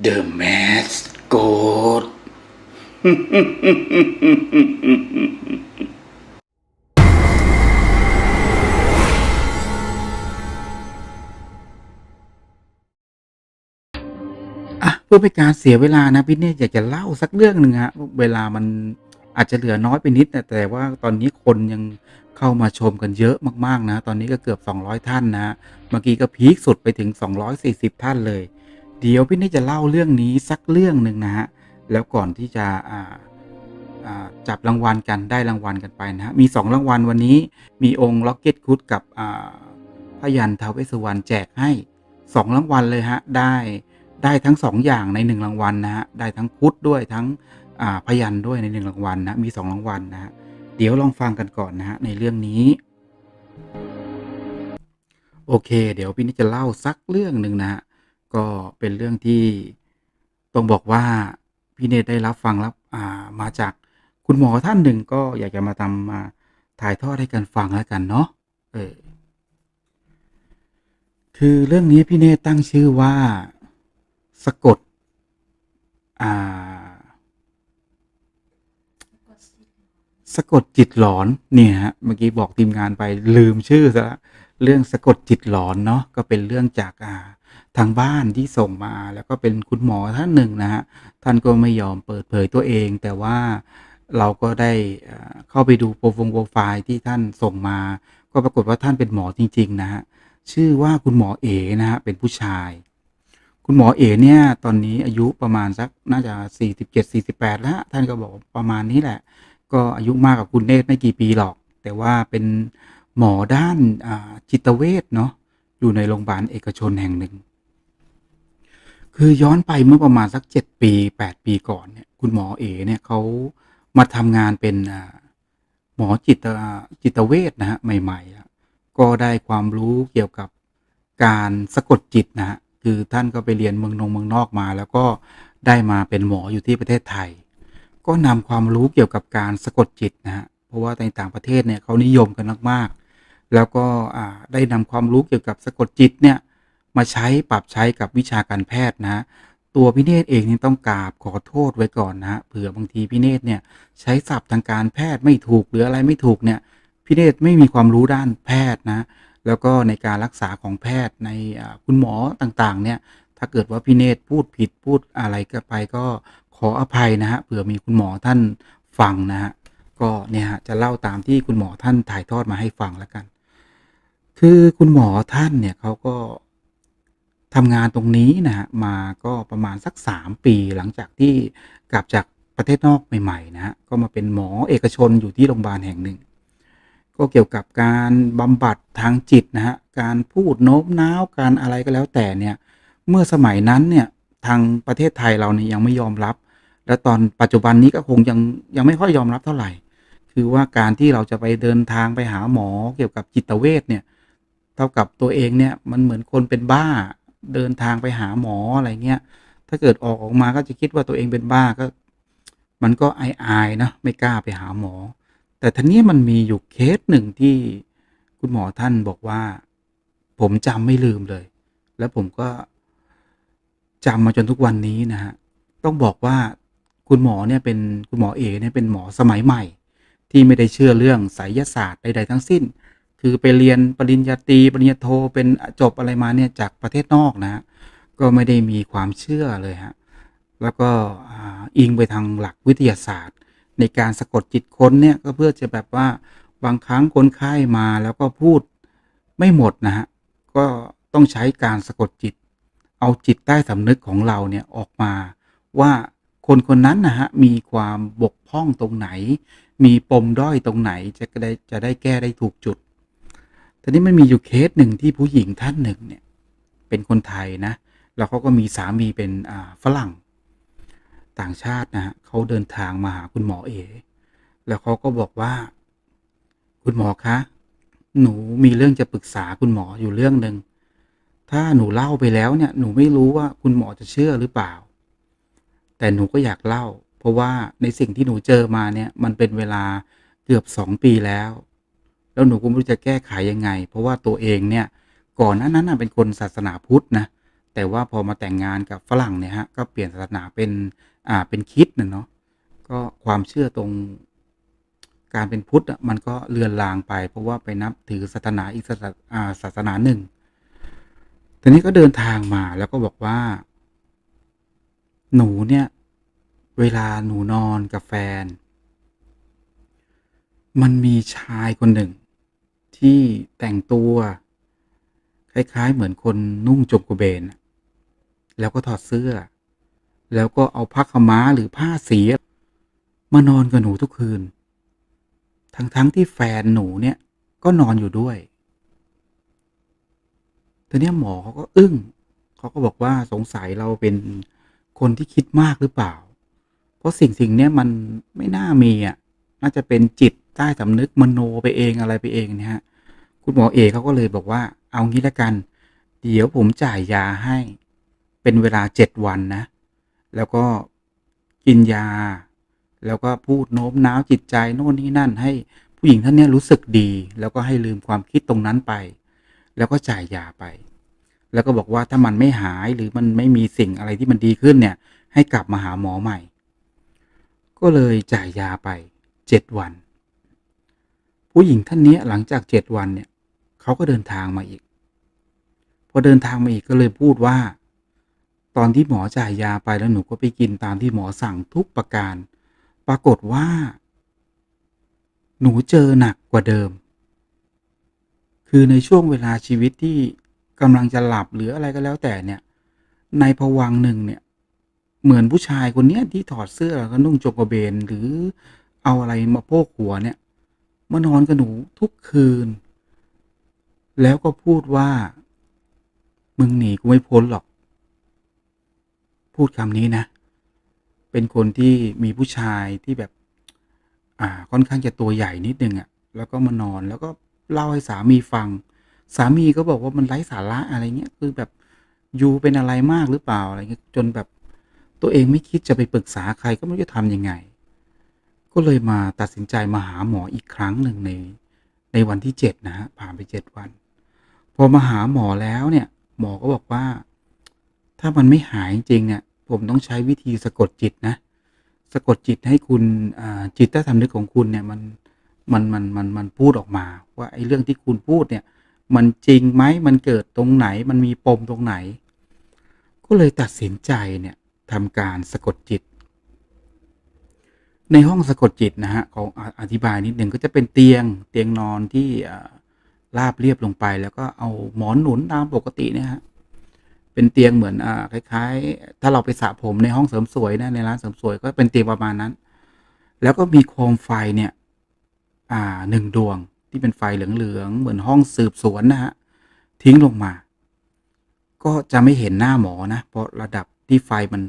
The Mask Goat อะเพื่อเป็นการเสียเวลานะพี่เนตอยากจะเล่าสักเรื่องหนึ่งฮะเวลามันอาจจะเหลือน้อยไปนิดนะแต่ว่าตอนนี้คนยังเข้ามาชมกันเยอะมาก ๆ นะ ตอนนี้ก็เกือบ 200 ท่านนะ เมื่อกี้ก็พีคสุดไปถึง 240 ท่านเลย เดี๋ยวพี่เนตจะเล่าเรื่องนี้สักเรื่องหนึ่งนะฮะ แล้วก่อนที่จะจับรางวัลกันได้รางวัลกันไปนะฮะ มี 2 รางวัลวันนี้มีองค์ล็อกเก็ตคุดกับพยันทาวเวสสุวรรณแจกให้ 2 รางวัลเลยฮะ ได้ได้ทั้ง 2 อย่างใน 1 รางวัลนะฮะ ได้ทั้งคุดด้วยทั้งพยันด้วยใน 1 รางวัลนะ มี 2 รางวัลนะฮะ เดี๋ยวลองฟังกันก่อนนะฮะในเรื่องนี้โอเค เดี๋ยวพี่นิดจะเล่าสักเรื่องหนึ่งนะฮะ ก็เป็นเรื่องที่ต้องบอกว่า พี่เนตได้รับฟังรับามาจากคุณหมอท่านหนึ่งก็อยากจะมาทำมาถ่ายทอดให้กันฟังแล้วกันเนาะเออคือเรื่องนี้พี่เนตตั้งชื่อว่าสะกดอ่าสะกดจิตหลอนเนี่ยฮะเมื่อกี้บอกทีมงานไปลืมชื่อซะละเรื่องสะกดจิตหลอนเนาะก็เป็นเรื่องจากอ่า ทางบ้านที่ส่งมาแล้วก็เป็นคุณหมอท่านหนึ่งนะฮะท่านก็ไม่ยอมเปิดเผยตัวเอง แต่ว่าเราก็ได้เข้าไปดูโปรฟงโปรไฟล์ที่ท่านส่งมา ก็ปรากฏว่าท่านเป็นหมอจริงๆนะฮะชื่อว่าคุณหมอเอนะฮะเป็นผู้ชาย คุณหมอเอเนี่ยตอนนี้อายุประมาณสักน่าจะ 47 48 แล้วฮะท่านก็บอกประมาณนี้แหละ ก็อายุมากกว่าคุณเนตไม่กี่ปีหรอก แต่ว่าเป็นหมอด้านจิตเวชเนาะ อยู่ในโรงพยาบาลเอกชนแห่งหนึ่ง คือย้อนไปเมื่อประมาณสัก7ปี8ปีก่อนเนี่ยคุณหมอเอเนี่ยเขามาทำงานเป็นหมอจิตจิตเวชนะฮะใหม่ๆอะก็ได้ความรู้เกี่ยวกับการสะกดจิตนะฮะคือท่านก็ไปเรียนเมืองนงเมืองนอกมา แล้วก็ได้มาเป็นหมออยู่ที่ประเทศไทย ก็นำความรู้เกี่ยวกับการสะกดจิตนะฮะเพราะว่าในต่างประเทศเนี่ยเขานิยมกันมากๆ แล้วก็ได้นำความรู้เกี่ยวกับสะกดจิตเนี่ยมาใช้ปรับใช้กับวิชาการแพทย์นะตัวพี่เนตรเองนี่ต้องกราบขอโทษไว้ก่อนนะเผื่อบางทีพี่เนตรเนี่ยใช้ศัพท์ทางการแพทย์ไม่ถูกหรืออะไรไม่ถูกเนี่ยพี่เนตรไม่มีความรู้ด้านแพทย์นะแล้วก็ในการรักษาของแพทย์ในคุณหมอต่างๆเนี่ยถ้าเกิดว่าพี่เนตรพูดผิดพูดอะไรก็ไปก็ขออภัยนะฮะเผื่อมีคุณหมอท่านฟังนะฮะก็เนี่ยฮะจะเล่าตามที่คุณหมอท่านถ่ายทอดมาให้ฟังแล้วกัน คือคุณหมอท่านเนี่ยเขาก็ทำงานตรงนี้นะฮะมาก็ประมาณสัก 3 ปีหลังจากที่กลับจากประเทศนอกใหม่ๆนะฮะก็มาเป็นหมอเอกชนอยู่ที่โรงพยาบาลแห่งหนึ่ง ก็เกี่ยวกับการบำบัดทางจิตนะฮะการพูดโน้มน้าวการอะไรก็แล้วแต่เนี่ยเมื่อสมัยนั้นเนี่ยทางประเทศไทยเราเนี่ยยังไม่ยอมรับ และตอนปัจจุบันนี้ก็คงยังยังไม่ค่อยยอมรับเท่าไหร่ คือว่าการที่เราจะไปเดินทางไปหาหมอเกี่ยวกับจิตเวชเนี่ย เท่ากับตัวเองเนี่ยมันเหมือนคนเป็นบ้าเดินทางไปหาหมออะไรเงี้ย ถ้าเกิดออกออกมาก็จะคิดว่าตัวเองเป็นบ้าก็ มันก็อายๆนะไม่กล้าไปหาหมอ แต่ทีนี้มันมีอยู่เคสหนึ่งที่คุณหมอท่านบอกว่า ผมจำไม่ลืมเลย แล้วผมก็จำมาจนทุกวันนี้นะฮะต้องบอกว่าคุณหมอเนี่ยเป็นคุณหมอเอเนี่ยเป็นหมอสมัยใหม่ ที่ไม่ได้เชื่อเรื่องไสยศาสตร์ใดๆทั้งสิ้น คือไปเรียนปริญญาตรีปริญญาโทเป็นจบอะไรมาเนี่ยจากประเทศนอกนะฮะก็ไม่ได้มีความเชื่อเลยฮะแล้วก็อิงไปทางหลักวิทยาศาสตร์ ในการสะกดจิตคนเนี่ยก็เพื่อจะแบบว่าบางครั้งคนไข้มาแล้วก็พูดไม่หมดนะฮะก็ต้องใช้การสะกดจิต เอาจิตใต้สำนึกของเราเนี่ยออกมาว่าคนคนนั้นนะฮะมีความบกพร่องตรงไหน มีปมด้อยตรงไหนจะได้จะได้แก้ได้ถูกจุด ทีนี้มันมีอยู่เคสหนึ่งที่ผู้หญิงท่านหนึ่งเนี่ย เป็นคนไทยนะ แล้วเขาก็มีสามีเป็นฝรั่งต่างชาตินะฮะเขาเดินทางมาหาคุณหมอเอ แล้วเขาก็บอกว่า คุณหมอคะ หนูมีเรื่องจะปรึกษาคุณหมออยู่เรื่องหนึ่ง ถ้าหนูเล่าไปแล้วเนี่ย หนูไม่รู้ว่าคุณหมอจะเชื่อหรือเปล่า แต่หนูก็อยากเล่า เพราะว่าในสิ่งที่หนูเจอมาเนี่ย มันเป็นเวลาเกือบสองปีแล้ว แล้วหนูก็ไม่รู้จะแก้ไขยังไง เพราะว่าตัวเองเนี่ยก่อนหน้านั้นนะเป็นคนศาสนาพุทธนะแต่ว่าพอมาแต่งงานกับฝรั่งเนี่ยฮะก็เปลี่ยนศาสนาเป็นอ่าเป็นคริสต์น่ะเนาะก็ความเชื่อตรงการเป็นพุทธอะมันก็เลือนลางไป เพราะว่าไปนับถือศาสนาอีกศาสนาหนึ่งทีนี้ก็เดินทางมาแล้วก็บอกว่า หนูเนี่ย เวลาหนูนอนกับแฟน มันมีชายคนหนึ่ง ที่แต่งตัว คล้าย ๆ เหมือนคนนุ่งจงกระเบน แล้วก็ถอดเสื้อ แล้วก็เอาผ้าขม้าหรือผ้าสีอะมานอนกับหนูทุกคืน ทั้งๆที่แฟนหนูเนี่ยก็นอนอยู่ด้วยทีเนี้หมอเขาก็อึ้ง เขาก็บอกว่าสงสัยเราเป็นคนที่คิดมากหรือเปล่า เพราะสิ่งๆเนี้ยมันไม่น่ามีอะ น่าจะเป็นจิตใต้สำนึกมโนไปเองอะไรไปเองเนี่ยครับ คุณหมอเอกเขาก็เลยบอกว่าเอางี้แล้วกัน เดี๋ยวผมจ่ายยาให้เป็นเวลา7วันนะ แล้วก็กินยา แล้วก็พูดโน้มน้าวจิตใจโน่นนี่นั่น ให้ผู้หญิงท่านเนี้ยรู้สึกดี แล้วก็ให้ลืมความคิดตรงนั้นไป แล้วก็จ่ายยาไป แล้วก็บอกว่าถ้ามันไม่หายหรือมันไม่มีสิ่งอะไรที่มันดีขึ้นเนี่ย ให้กลับมาหาหมอใหม่ ก็เลยจ่ายยาไป7วัน ผู้หญิงท่านนี้หลังจาก7วันเนี่ย เขาก็เดินทางมาอีก พอเดินทางมาอีกก็เลยพูดว่า ตอนที่หมอจ่ายยาไปแล้วหนูก็ไปกินตามที่หมอสั่งทุกประการ ปรากฏว่า หนูเจอหนักกว่าเดิม คือในช่วงเวลาชีวิตที่กำลังจะหลับหรืออะไรก็แล้วแต่เนี่ย ในภวังหนึ่งเนี่ย เหมือนผู้ชายคนนี้ที่ถอดเสื้อแล้วก็นุ่งโจงกระเบนหรือเอาอะไรมาโพกหัวเนี่ยมานอนกับหนูทุกคืน แล้วก็พูดว่า มึงหนีกูไม่พ้นหรอก พูดคำนี้นะ เป็นคนที่มีผู้ชายที่แบบ อ่า ค่อนข้างจะตัวใหญ่นิดหนึ่งอะแล้วก็มานอนแล้วก็เล่าให้สามีฟัง สามีก็บอกว่ามันไร้สาระอะไรเงี้ย คือแบบยูเป็นอะไรมากหรือเปล่าอะไรเงี้ยจนแบบตัวเองไม่คิดจะไปปรึกษาใครก็ไม่รู้จะทำยังไง ก็เลยมาตัดสินใจมาหาหมออีกครั้งหนึ่งใน ในวันที่ 7 นะฮะผ่านไป 7 วัน พอมาหาหมอแล้วเนี่ย หมอก็บอกว่า ถ้ามันไม่หายจริงเนี่ย ผมต้องใช้วิธีสะกดจิตนะ สะกดจิตให้คุณจิตใต้สำนึกของคุณเนี่ยมันมันมันมันมันพูดออกมา ว่าไอ้เรื่องที่คุณพูดเนี่ย มันจริงไหมมันเกิดตรงไหน มันมีปมตรงไหน ก็เลยตัดสินใจเนี่ยทำการสะกดจิต ในห้องสะกดจิตนะฮะขอออธิบายนิดหนึ่งก็จะเป็นเตียงเตียงนอนที่อ่าราบเรียบลงไป แล้วก็เอาหมอนหนุนตามปกติเนี่ยครับเป็นเตียงเหมือนอคล้ายๆ ถ้าเราไปสระผมในห้องเสริมสวยนะในร้านเสริมสวยก็เป็นเตียงประมาณนั้น แล้วก็มีโคมไฟเนี่ยอ่า1ดวงที่เป็นไฟเหลืองๆเหมือนห้องสืบสวนนะครับทิ้งลงมา ก็จะไม่เห็นหน้าหมอนะเพราะระดับที่ไฟมัน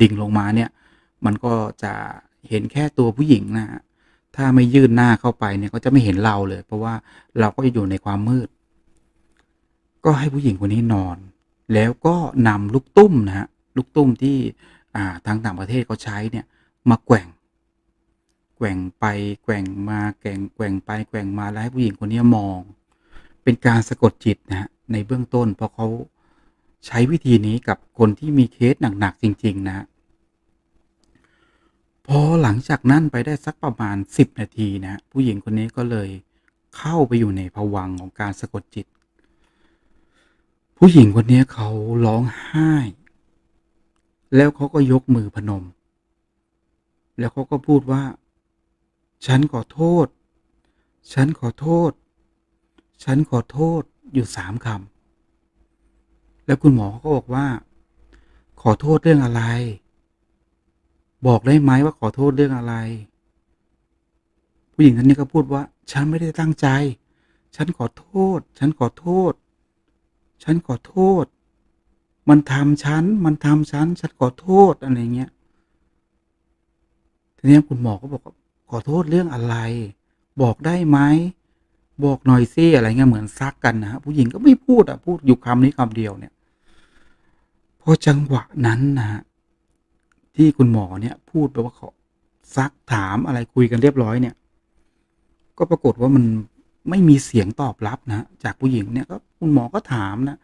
ดิ่งลงมาเนี่ย มันก็จะ เห็นแค่ตัวผู้หญิงนะถ้าไม่ยื่นหน้าเข้าไปเนี่ยก็จะไม่เห็นเราเลย เพราะว่าเราก็จะอยู่ในความมืด ก็ให้ผู้หญิงคนนี้นอน แล้วก็นำลูกตุ้มนะครับลูกตุ้มที่ทางต่างประเทศเขาใช้เนี่ยมาแกว่ง แกว่งไปแกว่งมาแกว่งแกว่งไปแกว่งมาแล้วให้ผู้หญิงคนนี้มอง เป็นการสะกดจิตนะครับในเบื้องต้นเพราะเขาใช้วิธีนี้กับคนที่มีเคสหนักๆจริง ๆ นะครับ พอหลังจากนั้นไปได้สักประมาณ 10 นาทีนะผู้หญิงคนนี้ก็เลยเข้าไปอยู่ในภวังของการสะกดจิต ผู้หญิงคนนี้เขาร้องไห้ แล้วเขาก็ยกมือพนม แล้วเขาก็พูดว่า ฉันขอโทษ ฉันขอโทษ ฉันขอโทษอยู่3คำแล้วคุณหมอเขาก็บอกว่า ขอโทษเรื่องอะไร บอกได้ไหมว่าขอโทษเรื่องอะไร ผู้หญิงท่านนี้ก็พูดว่า ฉันไม่ได้ตั้งใจ ฉันขอโทษ ฉันขอโทษ ฉันขอโทษ มันทำฉัน มันทำฉัน ฉันขอโทษอะไรเงี้ย ทีนี้คุณหมอก็บอกว่าขอโทษเรื่องอะไร บอกได้ไหมบอกหน่อยสิอะไรเงี้ยเหมือนซักกันนะครับผู้หญิงก็ไม่พูดอะพูดอยู่คำนี้คำเดียวเนี่ยพอจังหวะนั้นนะครับ ที่คุณหมอเนี่ยพูดไปว่าเขอซักถามอะไรคุยกันเรียบร้อยเนี่ย ก็ปรากฏว่ามันไม่มีเสียงตอบรับนะจากผู้หญิงเนี่ยก็คุณหมอก็ถามนะ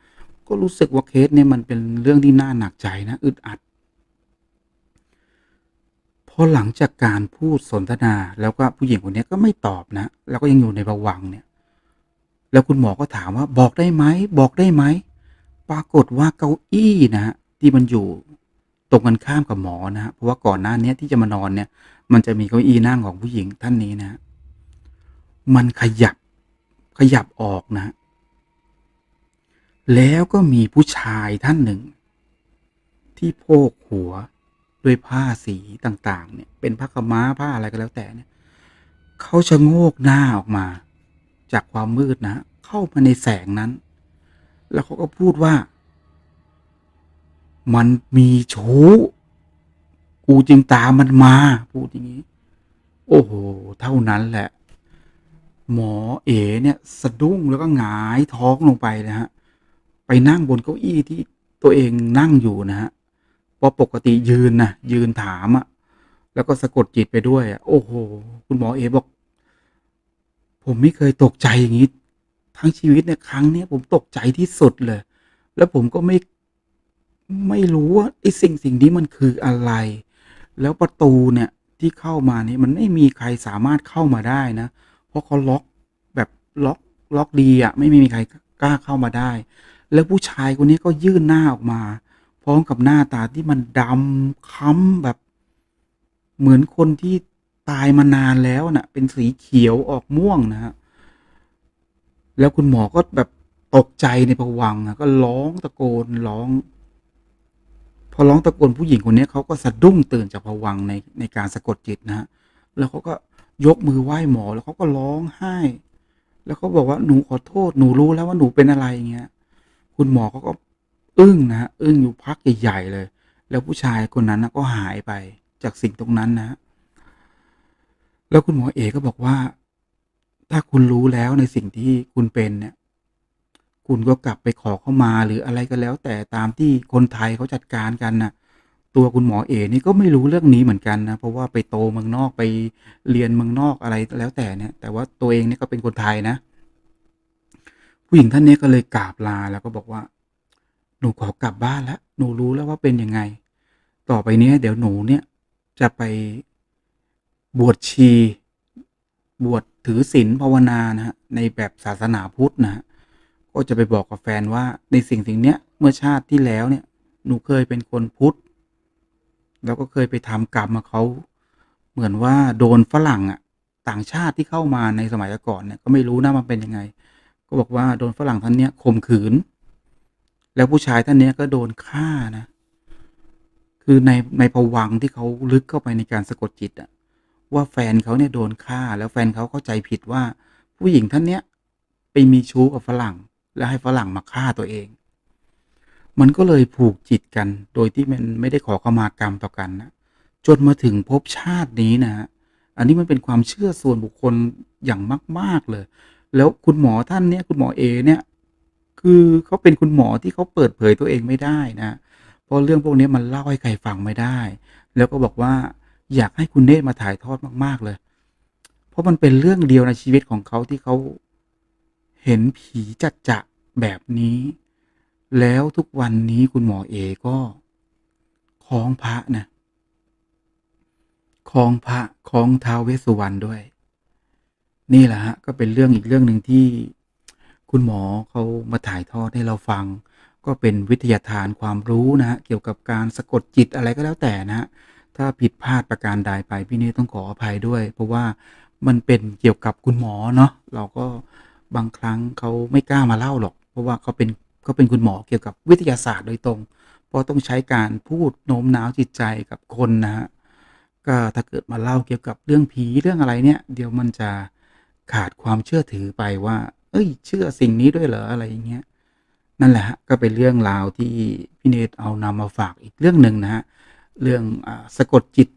ก็รู้สึกว่าเคสเนี่ยมันเป็นเรื่องที่น่าหนักใจนะอึดอัดพอหลังจากการพูดสนทนาแล้วก็ผู้หญิงคนนี้ก็ไม่ตอบนะ แล้วก็ยังอยู่ในภวังเนี่ย แล้วคุณหมอก็ถามว่าบอกได้ไหมบอกได้ไหมปรากฏว่าเก้าอี้นะที่มันอยู่ ตรงกันข้ามกับหมอนะฮะเพราะว่าก่อนหน้านี้ที่จะมานอนเนี่ย มันจะมีเก้าอี้นั่งของผู้หญิงท่านนี้นะ มันขยับขยับออกนะ แล้วก็มีผู้ชายท่านหนึ่ง ที่โพกหัวด้วยผ้าสีต่าง ๆ เนี่ย เป็นผ้าขาวม้าผ้าอะไรก็แล้วแต่เนี่ยเขาชะโงกหน้าออกมา จากความมืดนะ เข้ามาในแสงนั้น แล้วเขาก็พูดว่า มันมีชู้ กูจึงตามมันมา พูดอย่างนี้ โอ้โห เท่านั้นแหละ หมอเอ๋เนี่ย สะดุ้งแล้วก็หงายท้องลงไปนะฮะ ไปนั่งบนเก้าอี้ที่ตัวเองนั่งอยู่นะฮะเพราะปกติยืนนะยืนถามอะแล้วก็สะกดจิตไปด้วยอะโอ้โห คุณหมอเอบอก ผมไม่เคยตกใจอย่างนี้ ทั้งชีวิตเนี่ยครั้งนี้ผมตกใจที่สุดเลย แล้วผมก็ไม่ ไม่รู้ว่าไอ้สิ่งสิ่งนี้มันคืออะไร แล้วประตูเนี่ยที่เข้ามานี่มันไม่มีใครสามารถเข้ามาได้นะ เพราะเขาล็อกแบบล็อกล็อกดีอะไม่มีใครกล้าเข้ามาได้ แล้วผู้ชายคนนี้ก็ยื่นหน้าออกมา พร้อมกับหน้าตาที่มันดำค้ำแบบ เหมือนคนที่ตายมานานแล้วน่ะ เป็นสีเขียวออกม่วงนะฮะแล้วคุณหมอก็แบบตกใจในภวังค์อะก็ร้องตะโกนร้อง อร้องตะโกนผู้หญิงคนนี้เขาก็สะดุ้งตื่นจากภวังในในการสะกดจิตนะฮะแล้วเขาก็ยกมือไหว้หมอแล้วเขาก็ร้องไห้ แล้วเขาบอกว่าหนูขอโทษหนูรู้แล้วว่าหนูเป็นอะไรอย่างเงี้ย คุณหมอเขาก็อึ้งนะอึ้งอยู่พักใหญ่ๆเลย แล้วผู้ชายคนนั้นนะก็หายไปจากสิ่งตรงนั้นนะฮะแล้วคุณหมอเอก็บอกว่า ถ้าคุณรู้แล้วในสิ่งที่คุณเป็นเนี่ย คุณก็กลับไปขอเข้ามาหรืออะไรก็แล้ว แต่ตามที่คนไทยเขาจัดการกันนะตัวคุณหมอเอนี่ก็ไม่รู้เรื่องนี้เหมือนกันนะเพราะว่าไปโตเมืองนอกไปเรียนเมืองนอกอะไรแล้วแต่เนี่ย แต่ว่าตัวเองเนี่ยก็เป็นคนไทยนะ ผู้หญิงท่านนี้ก็เลยกราบลาแล้วก็บอกว่า หนูขอกลับบ้านแล้วหนูรู้แล้วว่าเป็นยังไง ต่อไปนี้เดี๋ยวหนูเนี่ยจะไปบวชชี บวชถือศีลภาวนานะฮะในแบบศาสนาพุทธนะฮะ ก็จะไปบอกกับแฟนว่าในสิ่งสิ่งเนี้ยเมื่อชาติที่แล้วเนี่ยหนูเคยเป็นคนพุทธแล้วก็เคยไปทำกรรมมาเขาเหมือนว่าโดนฝรั่งอะต่างชาติที่เข้ามาในสมัยก่อนเนี่ยก็ไม่รู้นะมันเป็นยังไง ก็บอกว่าโดนฝรั่งท่านเนี้ยข่มขืน แล้วผู้ชายท่านเนี้ยก็โดนฆ่านะ คือในในภวังที่เขาลึกเข้าไปในการสะกดจิตอะว่าแฟนเขาเนี่ยโดนฆ่า แล้วแฟนเขาเข้าใจผิดว่า ผู้หญิงท่านเนี้ยไปมีชู้กับฝรั่ง แล้วให้ฝรั่งมาฆ่าตัวเอง มันก็เลยผูกจิตกัน โดยที่มันไม่ได้ขอขมากรรมต่อกันนะจนมาถึงภพชาตินี้นะฮะอันนี้มันเป็นความเชื่อส่วนบุคคลอย่างมาก ๆเลย แล้วคุณหมอท่านเนี้ยคุณหมอเอเนี่ยคือเขาเป็นคุณหมอที่เขาเปิดเผยตัวเองไม่ได้นะเพราะเรื่องพวกนี้มันเล่าให้ใครฟังไม่ได้ แล้วก็บอกว่าอยากให้คุณเนตมาถ่ายทอดมาก ๆเลย เพราะมันเป็นเรื่องเดียวในชีวิตของเขาที่เขา เห็นผีจัดจะแบบนี้ แล้วทุกวันนี้คุณหมอเอก็คล้องพระนะคล้องพระคล้องท้าวเวสสุวรรณด้วย นี่แหละฮะก็เป็นเรื่องอีกเรื่องหนึ่งที่คุณหมอเขามาถ่ายทอดให้เราฟัง ก็เป็นวิทยาทานความรู้นะฮะเกี่ยวกับการสะกดจิตอะไรก็แล้วแต่นะฮะถ้าผิดพลาดประการใดไปพี่นี่ต้องขออภัยด้วย เพราะว่ามันเป็นเกี่ยวกับคุณหมอเนาะเราก็ บางครั้งเขาไม่กล้ามาเล่าหรอก เพราะว่าเขาเป็นเขาเป็นคุณหมอเกี่ยวกับวิทยาศาสตร์โดยตรง เพราะต้องใช้การพูดโน้มน้าวจิตใจกับคนนะฮะก็ถ้าเกิดมาเล่าเกี่ยวกับเรื่องผีเรื่องอะไรเนี่ย เดี๋ยวมันจะขาดความเชื่อถือไปว่า เอ้ย เชื่อสิ่งนี้ด้วยเหรออะไรอย่างเงี้ยนั่นแหละฮะก็เป็นเรื่องราวที่พี่เนตเอานำมาฝากอีกเรื่องหนึ่งนะฮะเรื่องอสะกดจิต